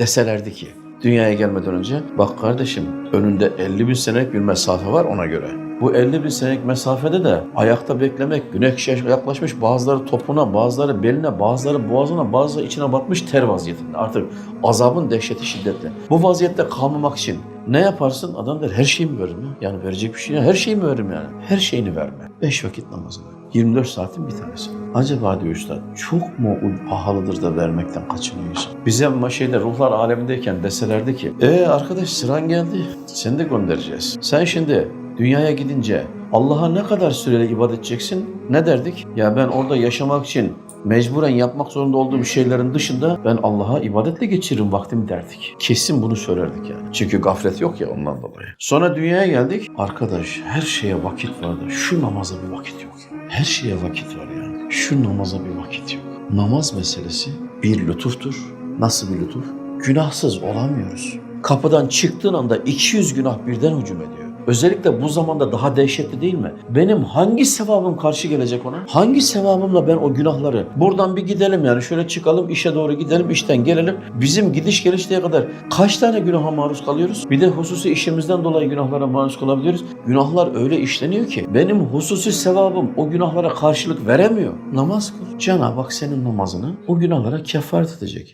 deselerdi ki dünyaya gelmeden önce bak kardeşim önünde 50 bin senelik bir mesafe var ona göre. Bu 50 bin senelik mesafede de ayakta beklemek, güneş yaklaşmış bazıları topuna, bazıları beline, bazıları boğazına, bazıları içine batmış ter vaziyetinde. Artık azabın dehşeti şiddetli. Bu vaziyette kalmamak için ne yaparsın? Adam der her şeyimi veririm ya. Yani verecek bir şey yok. Her şeyimi veririm yani. Her şeyini verme. 5 vakit namazını. 24 saatin bir tanesi. Acaba diyor üstad çok mu pahalıdır da vermekten kaçınıyorsun? Bize ama şeyde ruhlar alemindeyken deselerdi ki e arkadaş sıran geldi seni de göndereceğiz. Sen şimdi dünyaya gidince Allah'a ne kadar süreli ibadet edeceksin? Ne derdik? Ya ben orada yaşamak için mecburen yapmak zorunda olduğum şeylerin dışında ben Allah'a ibadetle geçiririm vaktimi derdik. Kesin bunu söylerdik yani. Çünkü gaflet yok ya ondan dolayı. Sonra dünyaya geldik. Arkadaş her şeye vakit var da şu namaza bir vakit yok. ya. Her şeye vakit var yani. Şu namaza bir vakit yok. Namaz meselesi bir lütuftur. Nasıl bir lütuf? Günahsız olamıyoruz. Kapıdan çıktığın anda 200 günah birden hücum ediyor. Özellikle bu zamanda daha dehşetli değil mi? Benim hangi sevabım karşı gelecek ona? Hangi sevabımla ben o günahları buradan bir gidelim yani şöyle çıkalım işe doğru gidelim işten gelelim. Bizim gidiş gelişteye kadar kaç tane günaha maruz kalıyoruz? Bir de hususi işimizden dolayı günahlara maruz kalabiliyoruz. Günahlar öyle işleniyor ki benim hususi sevabım o günahlara karşılık veremiyor. Namaz kıl. Cenab-ı Hak senin namazını o günahlara kefaret edecek.